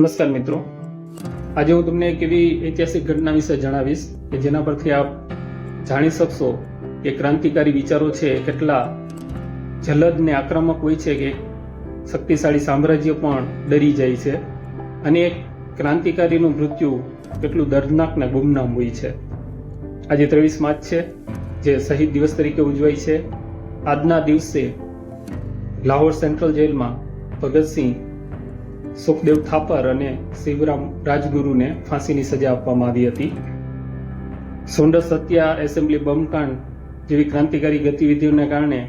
નમસ્કાર મિત્રો. આજે હું તમને એક એવી ઐતિહાસિક ઘટના વિશે જણાવીશ કે જેના પરથી આપ જાણી શકશો કે ક્રાંતિકારી વિચારો છે કેટલા જલદ ને આક્રમક હોય છે કે શક્તિશાળી સામ્રાજ્ય પણ ડરી જાય છે અને એક ક્રાંતિકારીનું મૃત્યુ કેટલું દર્દનાક ને ગુમનામ હોય છે. આજે ત્રેવીસ માર્ચ છે, જે શહીદ દિવસ તરીકે ઉજવાય છે. આજના દિવસે લાહોર સેન્ટ્રલ જેલમાં ભગતસિંહ સુખદેવ થાપર અને શિવરામ રાજગુરુને ફાંસીની સજા આપવામાં આવી હતી. સોંડસ હત્યા એસેમ્બલી બમકાંડ જેવી ક્રાંતિકારી ગતિવિધિઓને કારણે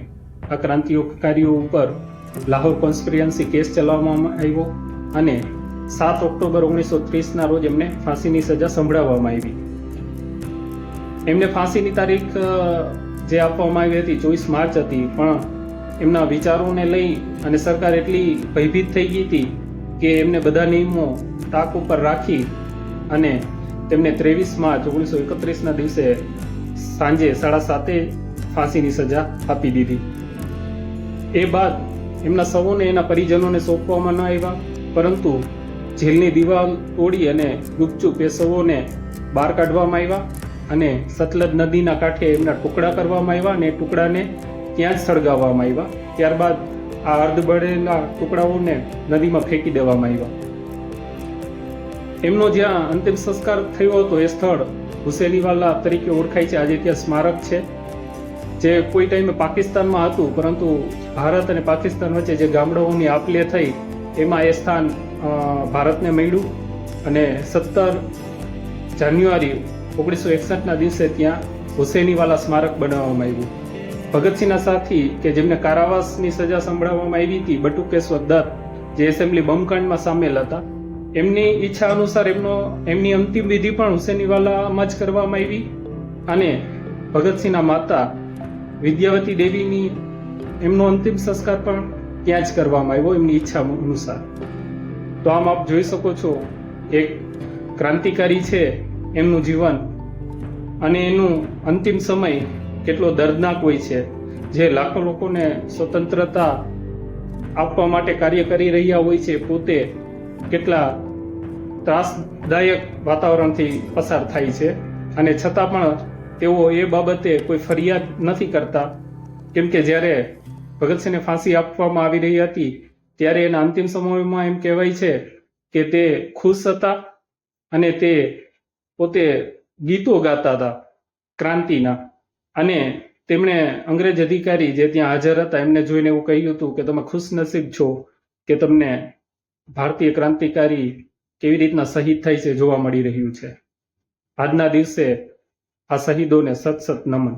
આ ક્રાંતિકારીઓ ઉપર લાહોર કોન્સ્પિરન્સી કેસ ચલાવવામાં આવ્યો અને સાત ઓક્ટોબર ઓગણીસો ત્રીસના રોજ એમને ફાંસીની સજા સંભળાવવામાં આવી. એમને ફાંસીની તારીખ જે આપવામાં આવી હતી ચોવીસ માર્ચ હતી, પણ એમના વિચારોને લઈ અને સરકાર એટલી ભયભીત થઈ ગઈ હતી કે એમને બધા નિયમો તાક ઉપર રાખી અને તેમને ત્રેવીસ માર્ચ ઓગણીસો એકત્રીસના દિવસે સાંજે સાડા સાતે ફાંસીની સજા આપી દીધી. એ બાદ એમના સૌને એના પરિજનોને સોંપવામાં ન આવ્યા, પરંતુ જેલની દિવાલ તોડી અને ગુપચુપ એ સૌને બહાર કાઢવામાં આવ્યા અને સતલજ નદીના કાંઠે એમના ટુકડા કરવામાં આવ્યા અને ટુકડાને ત્યાં જ સળગાવવામાં આવ્યા. ત્યારબાદ આ અર્ધ બળેલા ટુકડાઓને નદીમાં ફેંકી દેવામાં આવ્યા. એમનો જ્યાં અંતિમ સંસ્કાર થયો હતો એ સ્થળ હુસેનીવાલા તરીકે ઓળખાય છે. આજે ત્યાં સ્મારક છે, જે કોઈ ટાઈમે પાકિસ્તાનમાં હતું, પરંતુ ભારત અને પાકિસ્તાન વચ્ચે જે ગામડાઓની આપલે થઈ, એમાં એ સ્થાન ભારતને મળ્યું અને સત્તર જાન્યુઆરી ઓગણીસો એકસઠના દિવસે ત્યાં હુસેનીવાલા સ્મારક બનાવવામાં આવ્યું. ભગતસિંહના સાથી કે જેમને કારાવાસની સજા સંભળાવવામાં આવી હતી બટુકેશ્વર દત્ત, જે એસેમ્બલી બમકાંડમાં સામેલ હતા, એમની ઈચ્છા અનુસાર એમનો, એમની અંતિમ વિધિ પણ હુસેનીવાલામાં જ કરવામાં આવી અને ભગતસિંહના માતા વિદ્યાવતી દેવીની એમનો અંતિમ સંસ્કાર પણ ત્યાં જ કરવામાં આવ્યો એમની ઈચ્છા અનુસાર. તો આમ આપ જોઈ શકો છો, એક ક્રાંતિકારી છે એમનું જીવન અને એનું અંતિમ સમય કેટલો દર્દનાક હોય છે, જે લાખો લોકોને સ્વતંત્રતા આપવા માટે કાર્ય કરી રહ્યા હોય છે, પોતે કેટલા ત્રાસદાયક વાતાવરણથી પસાર થાય છે. અને છતાં પણ તેઓ એ બાબતે કોઈ ફરિયાદ નથી કરતા. કેમ કે જ્યારે ભગતસિંહને ફાંસી આપવામાં આવી રહી હતી, ત્યારે એના અંતિમ સમયમાં એમ કહેવાય છે કે તે ખુશ હતા અને તે પોતે ગીતો ગાતા હતા ક્રાંતિના. અને તેમણે અંગ્રેજ અધિકારી જે ત્યાં હાજર હતા એમને જોઈને એવું કહ્યું હતું કે તમે ખુશનસીબ છો કે તમને ભારતીય ક્રાંતિકારી કેવી રીતના શહીદ થાય છે જોવા મળી રહ્યું છે. આજના દિવસે આ શહીદોને સત સત નમન.